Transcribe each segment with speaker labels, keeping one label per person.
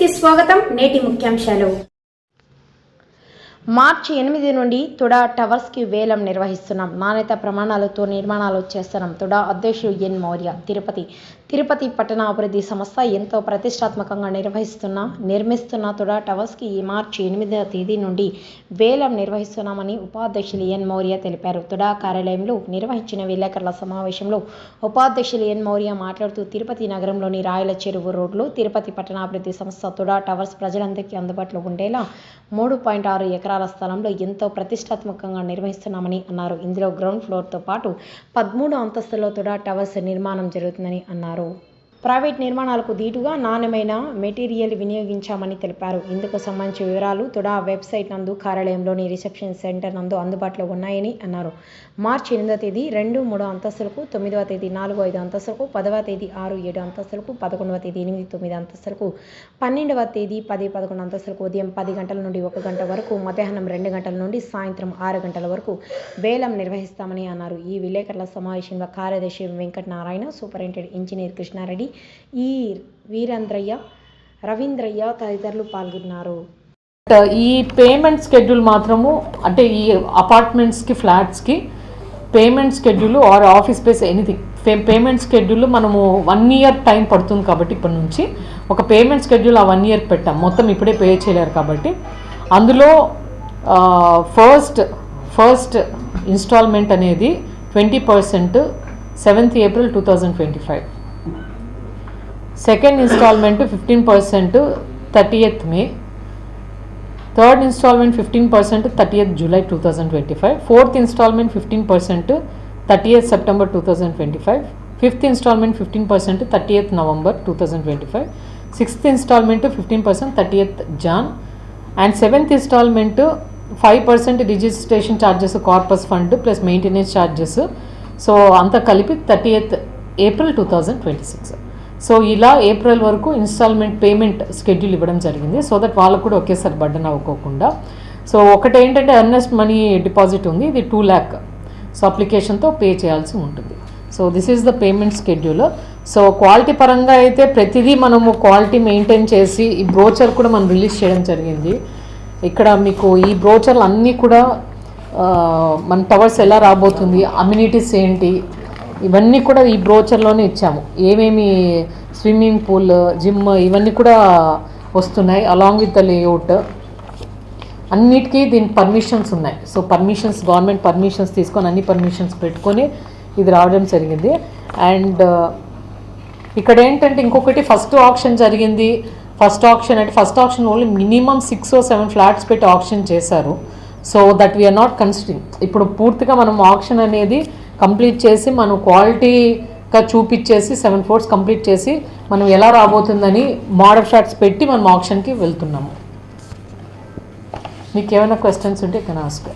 Speaker 1: కి స్వాగతం నేటి ముఖ్యాంశాలు. మార్చి ఎనిమిది నుండి తుడా టవర్స్కి వేలం నిర్వహిస్తున్నాం. నాణ్యత ప్రమాణాలతో నిర్మాణాలు చేస్తున్నాం. తుడా అధ్యక్షుడు ఎన్ మౌర్య తిరుపతి తిరుపతి పట్టణాభివృద్ధి సంస్థ ఎంతో ప్రతిష్టాత్మకంగా నిర్వహిస్తున్న నిర్మిస్తున్న తుడా టవర్స్కి ఈ మార్చి ఎనిమిదవ తేదీ నుండి వేలం నిర్వహిస్తున్నామని ఉపాధ్యక్షులు ఎన్ మౌర్య తెలిపారు. తుడా కార్యాలయంలో నిర్వహించిన విలేకరుల సమావేశంలో ఉపాధ్యక్షులు ఎన్ మౌర్య మాట్లాడుతూ తిరుపతి నగరంలోని రాయల చెరువు రోడ్లు తిరుపతి పట్టణాభివృద్ధి సంస్థ తుడా టవర్స్ ప్రజలందరికీ అందుబాటులో ఉండేలా మూడు పాయింట్ ఆరు ఎకరాల స్థలంలో ఎంతో ప్రతిష్టాత్మకంగా నిర్వహిస్తున్నామని అన్నారు. ఇందులో గ్రౌండ్ ఫ్లోర్తో పాటు పదమూడు అంతస్తులో తుడా టవర్స్ నిర్మాణం జరుగుతుందని అన్నారు. parou. ప్రైవేట్ నిర్మాణాలకు దీటుగా నాణ్యమైన మెటీరియల్ వినియోగించామని తెలిపారు. ఇందుకు సంబంధించిన వివరాలు తుడా వెబ్సైట్ నందు కార్యాలయంలోని రిసెప్షన్ సెంటర్ నందు అందుబాటులో ఉన్నాయని అన్నారు. మార్చి ఎనిమిదవ తేదీ రెండు మూడో అంతస్తులకు తొమ్మిదవ తేదీ నాలుగు ఐదు అంతస్తులకు పదవ తేదీ ఆరు ఏడు అంతస్తులకు పదకొండవ తేదీ ఎనిమిది తొమ్మిది అంతస్తులకు పన్నెండవ తేదీ పది పదకొండు అంతస్తులకు ఉదయం పది గంటల నుండి ఒక గంట వరకు మధ్యాహ్నం రెండు గంటల నుండి సాయంత్రం ఆరు గంటల వరకు వేలం నిర్వహిస్తామని అన్నారు. ఈ విలేకరుల సమావేశంలో కార్యదర్శి వెంకటనారాయణ సూపరింటెండెంట్ ఇంజనీర్ కృష్ణారెడ్డి ఈ వీరేంద్రయ్య రవీంద్రయ్య తదితరులు పాల్గొన్నారు.
Speaker 2: ఈ పేమెంట్ స్కెడ్యూల్ మాత్రము అంటే ఈ అపార్ట్మెంట్స్కి ఫ్లాట్స్కి payment schedule or office space anything payment schedule మనము వన్ ఇయర్ టైం పడుతుంది కాబట్టి ఇప్పటి నుంచి ఒక పేమెంట్ స్కెడ్యూల్ ఆ వన్ ఇయర్ పెట్టాం. మొత్తం ఇప్పుడే పే చేయలేరు కాబట్టి. అందులో ఫస్ట్ ఫస్ట్ ఇన్స్టాల్మెంట్ అనేది twenty percent seventh April two thousand twenty five second instalment fifteen percent thirtieth May. Third instalment fifteen percent thirtieth July two thousand twenty five. Fourth instalment fifteen percent thirtieth September two thousand twenty five. Fifth instalment fifteen percent thirtieth November two thousand twenty five. Sixth instalment fifteen percent thirtieth Jan. And seventh instalment five percent registration charges corpus fund plus maintenance charges so అంతా కలిపి thirty eighth April two thousand twenty six. So ఇలా April వరకు instalment payment schedule ఇవ్వడం జరిగింది. So that వాళ్ళకు కూడా ఒకేసారి బడ్డన్ అవ్వకోకుండా. So ఒకటి ఏంటంటే అర్నెస్ట్ మనీ డిపాజిట్ ఉంది. ఇది టూ ల్యాక్ సో అప్లికేషన్తో పే చేయాల్సి ఉంటుంది. So this is the payment schedule so quality పరంగా అయితే ప్రతిదీ మనము క్వాలిటీ మెయింటైన్ చేసి ఈ బ్రోచర్ కూడా మనం రిలీజ్ చేయడం జరిగింది. ఇక్కడ మీకు ఈ బ్రోచర్లు అన్నీ కూడా మన టవర్స్ ఎలా రాబోతుంది అమ్యూనిటీస్ ఏంటి ఇవన్నీ కూడా ఈ బ్రోచర్లోనే ఇచ్చాము. ఏమేమి స్విమ్మింగ్ పూల్ జిమ్ ఇవన్నీ కూడా వస్తున్నాయి అలాంగ్ విత్ ద లేఅవుట్ అన్నిటికీ దీని పర్మిషన్స్ ఉన్నాయి. సో పర్మిషన్స్ గవర్నమెంట్ పర్మిషన్స్ తీసుకొని అన్ని పర్మిషన్స్ పెట్టుకొని ఇది రావడం జరిగింది. అండ్ ఇక్కడ ఏంటంటే ఇంకొకటి ఫస్ట్ ఆప్షన్ జరిగింది. ఫస్ట్ ఆప్షన్ అంటే first option only minimum six ఓ సెవెన్ ఫ్లాట్స్ పెట్టి ఆప్షన్ చేశారు. So that we are not considering ఇప్పుడు పూర్తిగా మనం ఆప్షన్ అనేది కంప్లీట్ చేసి మనం క్వాలిటీగా చూపించేసి సెవెన్ ఫోర్స్ కంప్లీట్ చేసి మనం ఎలా రాబోతుందని మోడల్ షార్ట్స్ పెట్టి మనం ఆప్షన్కి వెళ్తున్నాము. మీకు ఏమైనా క్వశ్చన్స్ ఉంటే కెన్ ఆస్క్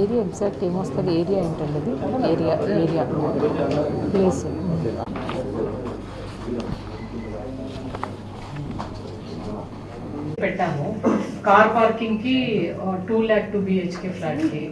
Speaker 2: ఏరియా ఎగ్జాక్ట్ ఏమొస్తుంది? ఏరియా ఏంటండి ఏరియా ఏరియా ప్లేస్ పెట్టాము. కార్ పార్కింగ్కి టూ ల్యాక్ టూ బిహెచ్కే ఫ్లాట్కి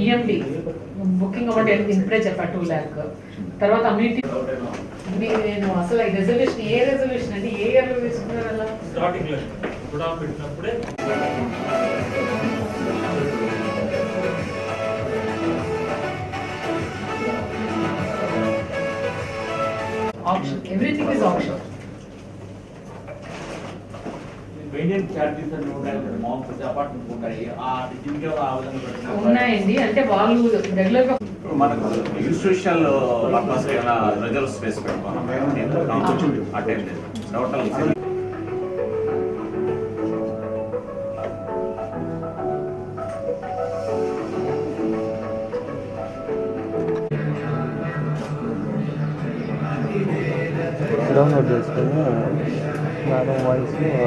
Speaker 2: ఈఎండి బుకింగ్ అమౌంట్ ఇప్పుడే చెప్పా టూ ల్యాక్ తర్వాత అమ్యూనిటీ నేను అసలు రెజల్యూషన్ ఏ రెజల్యూషన్ అండి? ఏ ఇయర్లో తీసుకున్నారు అలా?
Speaker 3: స్టార్టింగ్లో కూడా పెట్టినప్పుడే
Speaker 2: option everything is option
Speaker 3: maintain charges అని ఉంటాయి కదా మామూలు అపార్ట్మెంట్ ఉంటాయి ఆ జిమ్కి ఆ విధంగా
Speaker 2: ఉన్నాయండి. అంటే వాళ్ళు రెగ్యులర్గా
Speaker 4: ఇప్పుడు మనకు ఇన్స్టిట్యూషనల్ పర్పస్ ఏమైనా రిజర్వ్ స్పేస్ పెట్టుకున్నాం. Attend total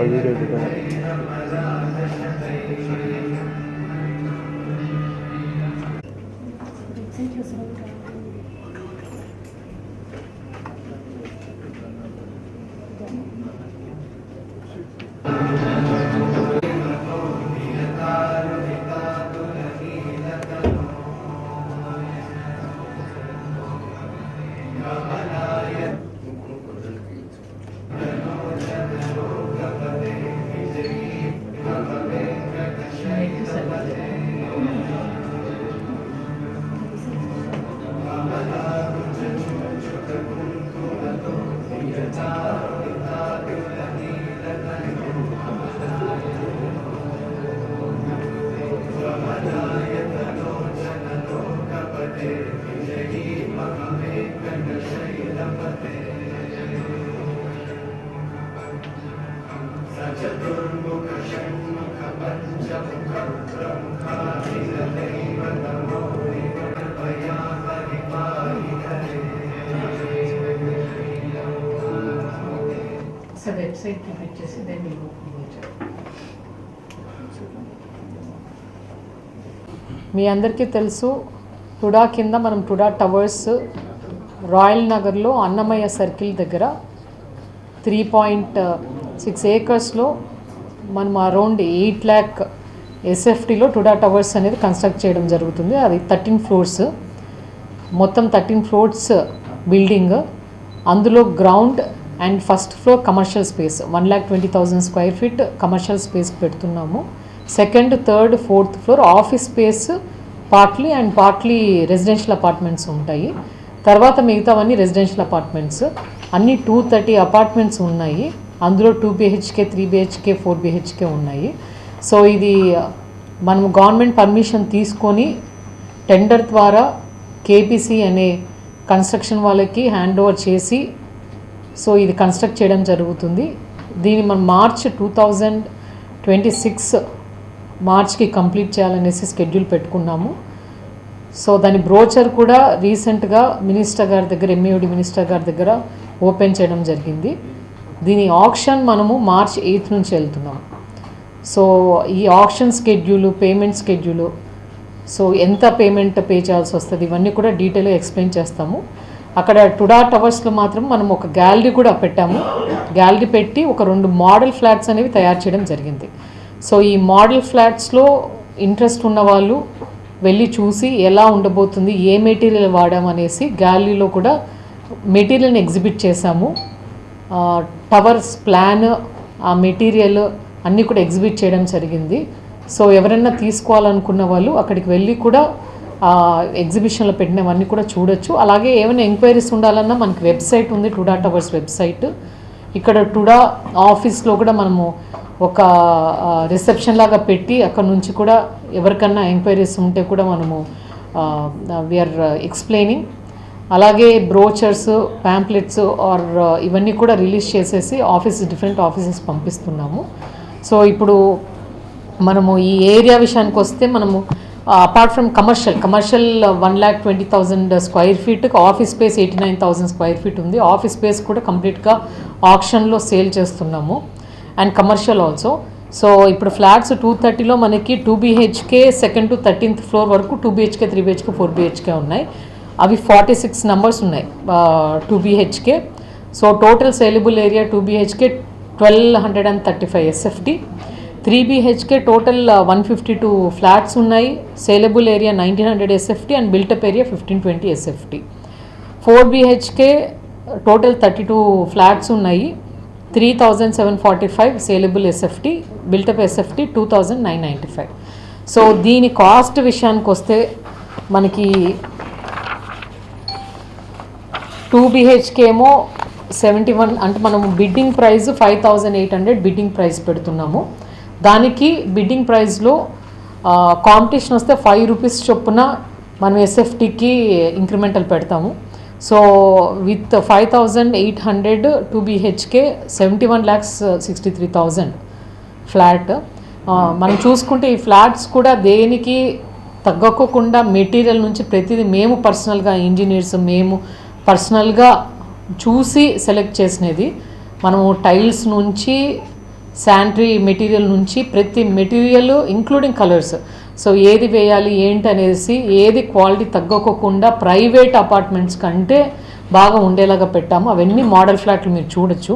Speaker 5: video to connect. Thank
Speaker 2: you. Website మీ అందరికీ తెలుసు టుడా కింద మనం టుడా టవర్స్ రాయల్ నగర్లో అన్నమయ్య సర్కిల్ దగ్గర త్రీ పాయింట్ సిక్స్ ఏకర్స్లో మనం అరౌండ్ ఎయిట్ ల్యాక్ ఎస్ఎఫ్టీలో టుడా టవర్స్ అనేది కన్స్ట్రక్ట్ చేయడం జరుగుతుంది. అది థర్టీన్ ఫ్లోర్స్. మొత్తం థర్టీన్ ఫ్లోర్స్ బిల్డింగ్. అందులో ground and first floor commercial space. One lakh twenty thousand square feet commercial space పెడుతున్నాము. Second third fourth floor office space partly and partly residential apartments ఉంటాయి. తర్వాత మిగతావన్నీ residential apartments. అన్ని two thirty apartments ఉన్నాయి. అందులో two BHK three BHK four BHK ఉన్నాయి. So ఇది మనం గవర్నమెంట్ పర్మిషన్ తీసుకొని టెండర్ ద్వారా కేపీసీ అనే కన్స్ట్రక్షన్ వాళ్ళకి హ్యాండ్ ఓవర్ చేసి సో ఇది కన్స్ట్రక్ట్ చేయడం జరుగుతుంది. దీన్ని మనం March two thousand twenty six మార్చ్కి complete చేయాలనేసి స్కెడ్యూల్ పెట్టుకున్నాము. సో దాని బ్రోచర్ కూడా రీసెంట్గా మినిస్టర్ గారి దగ్గర ఎంఏడి మినిస్టర్ గారి దగ్గర ఓపెన్ చేయడం జరిగింది. దీని ఆప్షన్ మనము మార్చ్ ఎయిత్ నుంచి వెళ్తున్నాం. సో ఈ option schedule payment schedule so ఎంత పేమెంట్ పే చేయాల్సి వస్తుంది ఇవన్నీ కూడా డీటెయిల్గా ఎక్స్ప్లెయిన్ చేస్తాము. అక్కడ టుడా టవర్స్లో మాత్రం మనం ఒక గ్యాలరీ కూడా పెట్టాము. గ్యాలరీ పెట్టి ఒక రెండు మోడల్ ఫ్లాట్స్ అనేవి తయారు చేయడం జరిగింది. సో ఈ మోడల్ ఫ్లాట్స్లో ఇంట్రెస్ట్ ఉన్న వాళ్ళు వెళ్ళి చూసి ఎలా ఉండబోతుంది ఏ మెటీరియల్ వాడామనేసి గ్యాలరీలో కూడా మెటీరియల్ని ఎగ్జిబిట్ చేశాము. టవర్స్ ప్లాన్ ఆ మెటీరియల్ అన్నీ కూడా ఎగ్జిబిట్ చేయడం జరిగింది. సో ఎవరైనా తీసుకోవాలనుకున్న వాళ్ళు అక్కడికి వెళ్ళి కూడా ఎగ్జిబిషన్లో పెట్టినవన్నీ కూడా చూడొచ్చు. అలాగే ఏమైనా ఎంక్వైరీస్ ఉండాలన్నా మనకి వెబ్సైట్ ఉంది టుడా టవర్స్ వెబ్సైట్. ఇక్కడ టుడా ఆఫీస్లో కూడా మనము ఒక రిసెప్షన్ లాగా పెట్టి అక్కడ నుంచి కూడా ఎవరికన్నా ఎంక్వైరీస్ ఉంటే కూడా మనము వీఆర్ ఎక్స్ప్లెయినింగ్ అలాగే బ్రోచర్స్ ప్యాంప్లెట్స్ ఆర్ ఇవన్నీ కూడా రిలీజ్ చేసేసి ఆఫీస్ డిఫరెంట్ ఆఫీసెస్ పంపిస్తున్నాము. సో ఇప్పుడు మనము ఈ ఏరియా విషయానికి వస్తే మనము apart from commercial commercial one lakh twenty thousand square feet office space eighty nine thousand square feet ఉంది. ఆఫీస్ స్పేస్ కూడా కంప్లీట్గా ఆప్షన్లో సేల్ చేస్తున్నాము. అండ్ కమర్షియల్ ఆల్సో సో ఇప్పుడు ఫ్లాట్స్ టూ థర్టీలో మనకి two BHK second to thirteenth floor వరకు two BHK three BHK four BHK ఉన్నాయి. అవి ఫార్టీ సిక్స్ నెంబర్స్ ఉన్నాయి two BHK so total saleable area two BHK twelve hundred and thirty five SFT three BHK total one fifty two flats ఉన్నాయి saleable area nineteen hundred SFT and built up area fifteen twenty SFT four BHK total thirty two flats ఉన్నాయి three thousand seven forty five saleable SFT built up SFT two thousand nine ninety five so దీని cost విషయానికి వస్తే మనకి two BHK ఏమో seventy one అంటే మనము bidding price five thousand eight hundred bidding price పెడుతున్నాము. దానికి బిడ్డింగ్ ప్రైస్లో కాంపిటీషన్ వస్తే ఫైవ్ రూపీస్ చొప్పున మనం ఎస్ఎఫ్టీకి ఇంక్రిమెంటల్ పెడతాము. So with five thousand eight hundred two BHK seventy one lakhs sixty three thousand flat మనం చూసుకుంటే ఈ ఫ్లాట్స్ కూడా దేనికి తగ్గకోకుండా మెటీరియల్ నుంచి ప్రతిదీ మేము పర్సనల్గా ఇంజనీర్స్ మేము పర్సనల్గా చూసి సెలెక్ట్ చేసినది. మనము టైల్స్ నుంచి శానిటరీ మెటీరియల్ నుంచి ప్రతి మెటీరియల్ ఇంక్లూడింగ్ కలర్స్. సో ఏది వేయాలి ఏంటి అనేసి ఏది క్వాలిటీ తగ్గకోకుండా ప్రైవేట్ అపార్ట్మెంట్స్ కంటే బాగా ఉండేలాగా పెట్టాము. అవన్నీ మోడల్ ఫ్లాట్లు మీరు చూడొచ్చు.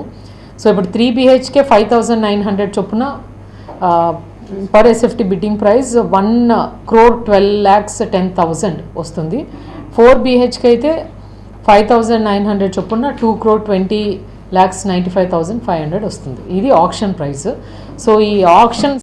Speaker 2: సో ఇప్పుడు three BHK five thousand nine hundred చొప్పున per SFT bidding price one crore twelve lakhs ten thousand వస్తుంది. ఫోర్ బీహెచ్కే అయితే ఫైవ్ థౌజండ్ నైన్ హండ్రెడ్ చొప్పున two crore twenty lakhs ninety five thousand five hundred వస్తుంది. ఇది option price. So ఈ option